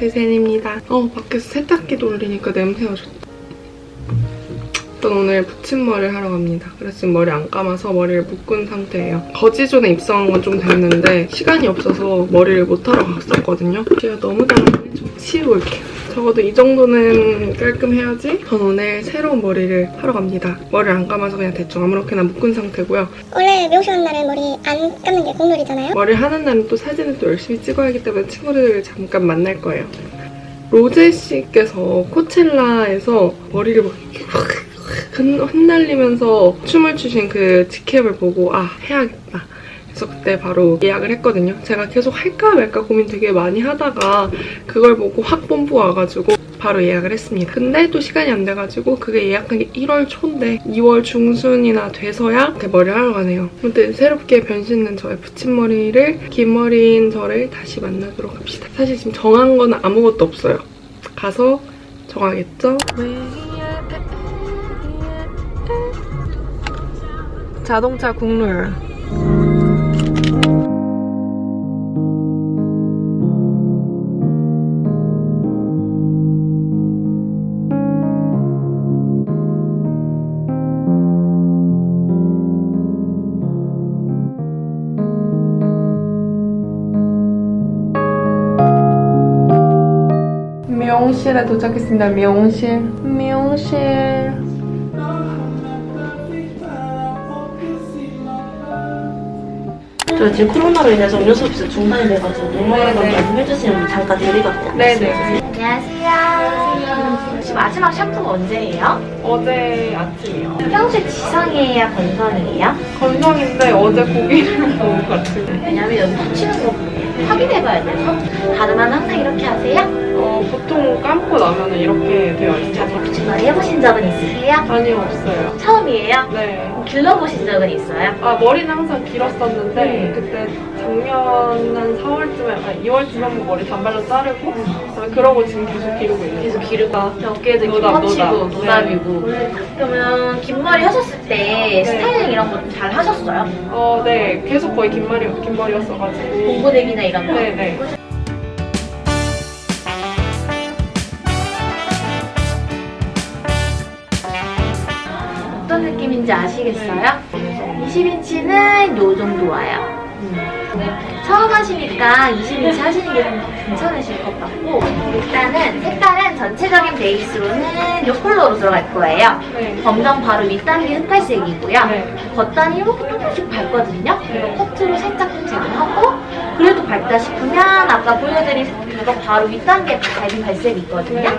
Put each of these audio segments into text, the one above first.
세센입니다. 어, 밖에서 세탁기 돌리니까 냄새가 좋다. 전 오늘 붙임머리를 하러 갑니다. 그래서 지금 머리 안 감아서 머리를 묶은 상태예요. 거지존에 입성한 건 좀 됐는데 시간이 없어서 머리를 못 하러 갔었거든요. 제가 너무. 좀 치우고 올게요. 적어도 이 정도는 깔끔해야지 전 오늘 새로운 머리를 하러 갑니다. 머리를 안 감아서 그냥 대충 아무렇게나 묶은 상태고요. 원래 미용실 하는 날은 머리 안 감는 게 공룰이잖아요. 머리 하는 날은 또 사진을 또 열심히 찍어야 하기 때문에 친구들을 잠깐 만날 거예요. 로제 씨께서 코첼라에서 머리를 막 이렇게 흩날리면서 춤을 추신 그 직캠을 보고 아 해야겠다. 그래서 그때 바로 예약을 했거든요. 제가 계속 할까 말까 고민 되게 많이 하다가 그걸 보고 확 뽐뿌 와가지고 바로 예약을 했습니다. 근데 또 시간이 안 돼가지고 그게 예약한 게 1월 초인데 2월 중순이나 돼서야 이렇게 머리를 하러 가네요. 아무튼 새롭게 변신된 저의 붙임머리를 긴 머리인 저를 다시 만나도록 합시다. 사실 지금 정한 건 아무것도 없어요. 가서 정하겠죠? 자동차 국룰 미용실에 도착했습니다. 미용실. 미용실. 저 지금 코로나로 인해서 음료 서비스 중단이 돼가지고 말씀 해주시면 잠깐 드리거든요. 네네. 안녕하세요. 혹시 마지막 샴푸가 언제예요? 어제 아침이요. 평소에 지성이에요? 건성이에요? 건성인데 어제 고기를 먹은 것 같아요. 왜냐면 여기 붙이는 거 확인해봐야 돼서 다르면 항상 이렇게 하세요? 어, 보통 감고 나면 이렇게 되어 있죠. 자기 붙임머리 해보신 적은 있으세요? 아니요, 없어요. 처음이에요? 네. 길러보신 적은 있어요? 아, 머리는 항상 길었었는데, 네. 그때 작년 한 4월쯤에, 아니 2월쯤에 한번 머리 단발로 자르고, 그다음에 그러고 지금 계속 기르고 있는 계속. 기르고 어깨도 노답, 겹치고 노답. 노답이고 그러면 긴 머리 하셨을 때 스타일링 이런 거 잘 하셨어요? 어, 네. 계속 거의 긴 머리, 긴 머리였어가지고. 공고데기나 이런 거? 네네. 느낌인지 아시겠어요? 20인치는 요 정도 와요. 처음 하시니까 20인치 하시는 게좀 괜찮으실 것 같고 일단은 색깔은 전체적인 베이스로는 요 컬러로 들어갈 거예요. 네. 검정 바로 윗단이 흑갈색이고요. 네. 겉단이 이렇게 조금씩 밟거든요. 그리고 커트로 살짝 좀 제거하고 그래도 밟다 싶으면 아까 보여드린 이거 바로 윗단계 밟은 갈색이 있거든요.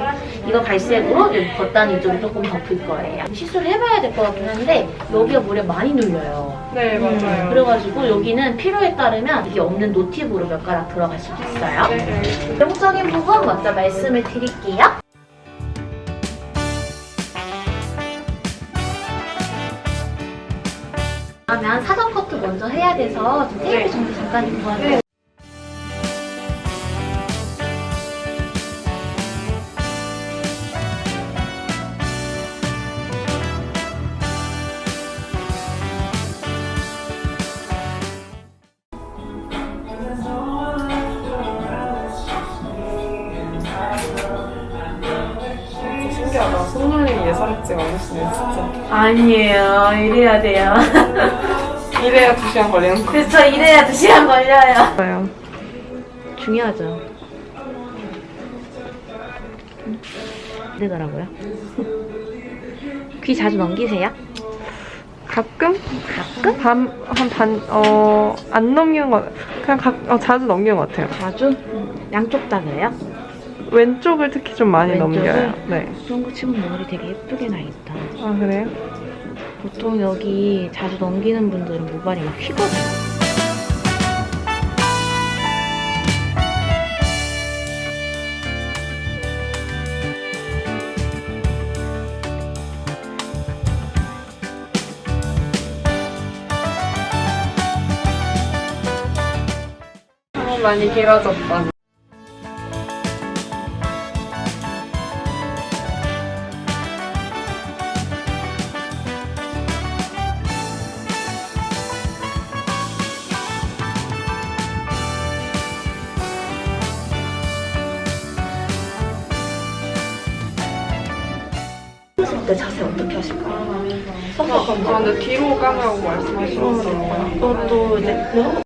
이거 갈색으로 여기 겉단 이쪽을 조금 덮을 거예요. 시술을 해봐야 될 것 같긴 한데 여기가 물에 많이 눌려요. 네, 맞아요. 그래가지고 여기는 필요에 따르면 이게 없는 노팁으로 몇 가락 들어갈 수도 있어요. 네, 네. 내용적인 부분 먼저 말씀을 드릴게요. 그러면 사전 커트 먼저 해야 돼서 좀 테이프 네. 정도 잠깐 입고 하세요. 아니에요. 이래야 돼요. 이래야 두 시간 걸리는 거. 그렇죠. 이래야 두 시간 걸려요. 맞아요. 중요하죠. 되더라고요. 귀 자주 넘기세요? 가끔? 가끔? 밤, 한 반, 어, 안 넘기는 거, 그냥 가, 어, 자주 넘기는 것 같아요. 자주? 양쪽 다 그래요? 왼쪽을 특히 좀 많이 왼쪽을? 넘겨요. 네. 거 치고 머리 되게 예쁘게 나 있다. 아, 그래요? 보통 여기 자주 넘기는 분들은 모발이 막 휘거든요. 아, 많이 길어졌다. 때? 자세 어떻게 하실까요? 아, 서서 먼저. 근데 뒤로 까라고 말씀하셨어요. 그것도 이제 그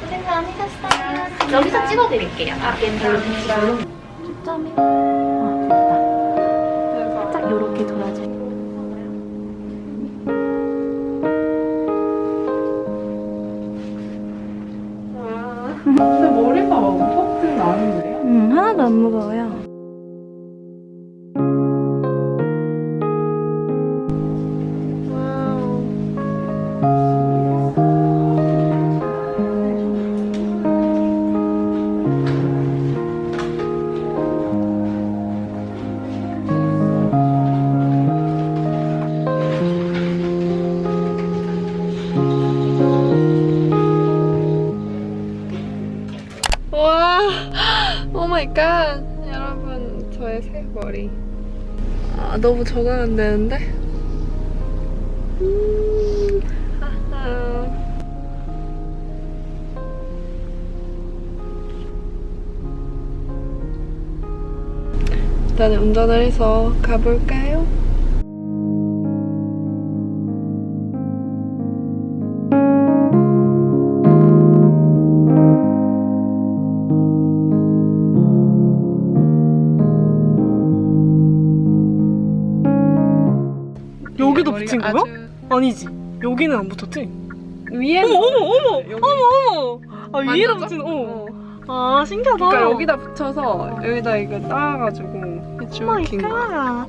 고생 많으셨어요. 여기서 찍어드릴게요. 앞에 별로 비치 머리. 아, 너무 적응 안 되는데? 음, 하하. 일단 운전을 해서 가볼까요? 거야? 아주 아니지. 여기는 안 붙었지? 위에 어머, 어머, 어머! 여기. 어머! 아, 위에다? 붙인, 어. 어. 아, 신기하다. 그러니까 여기다 붙여서 여기다 이거 따가지고 이렇게 마이 긴 거. 갓.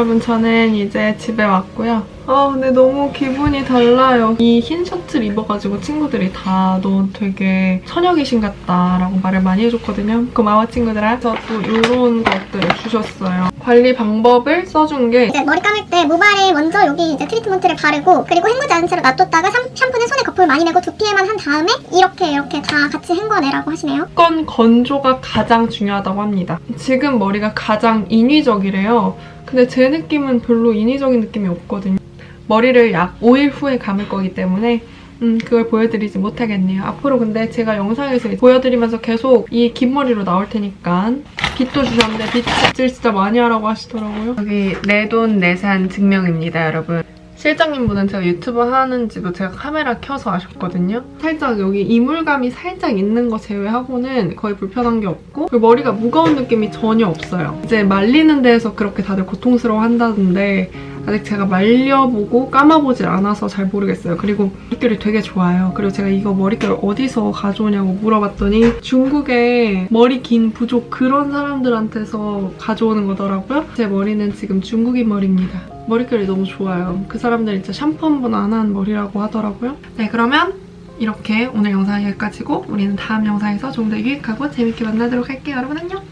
여러분 저는 이제 집에 왔고요. 아 근데 너무 기분이 달라요. 이 흰 셔츠를 입어가지고 친구들이 다 너 되게 처녀귀신 같다라고 말을 많이 해줬거든요. 고마워 친구들아. 그래서 또 이런 것들을 주셨어요. 관리 방법을 써준 게 이제 머리 감을 때 모발에 먼저 여기 이제 트리트먼트를 바르고 그리고 헹구지 않은 채로 놔뒀다가 샴- 샴푸는 손에 거품을 많이 내고 두피에만 한 다음에 이렇게 이렇게 다 같이 헹궈내라고 하시네요. 무조건 건조가 가장 중요하다고 합니다. 지금 머리가 가장 인위적이래요. 근데 제 느낌은 별로 인위적인 느낌이 없거든요. 머리를 약 5일 후에 감을 거기 때문에 음, 그걸 보여드리지 못하겠네요. 앞으로 근데 제가 영상에서 보여드리면서 계속 이 긴 머리로 나올 테니까 빗도 주셨는데 빗질 진짜 많이 하라고 하시더라고요. 여기 내 돈 내산 증명입니다, 여러분. 실장님분은 제가 유튜브 하는지도 제가 카메라 켜서 아셨거든요. 살짝 여기 이물감이 살짝 있는 거 제외하고는 거의 불편한 게 없고 그리고 머리가 무거운 느낌이 전혀 없어요. 이제 말리는 데에서 그렇게 다들 고통스러워 한다던데 아직 제가 말려보고 감아보질 않아서 잘 모르겠어요. 그리고 머릿결이 되게 좋아요. 그리고 제가 이거 머릿결 어디서 가져오냐고 물어봤더니 중국에 머리 긴 부족 그런 사람들한테서 가져오는 거더라고요. 제 머리는 지금 중국인 머리입니다. 머릿결이 너무 좋아요. 그 사람들 진짜 샴푸 한 번 안 한 머리라고 하더라고요. 네, 그러면 이렇게 오늘 영상은 여기까지고 우리는 다음 영상에서 좀 더 유익하고 재밌게 만나도록 할게요. 여러분 안녕!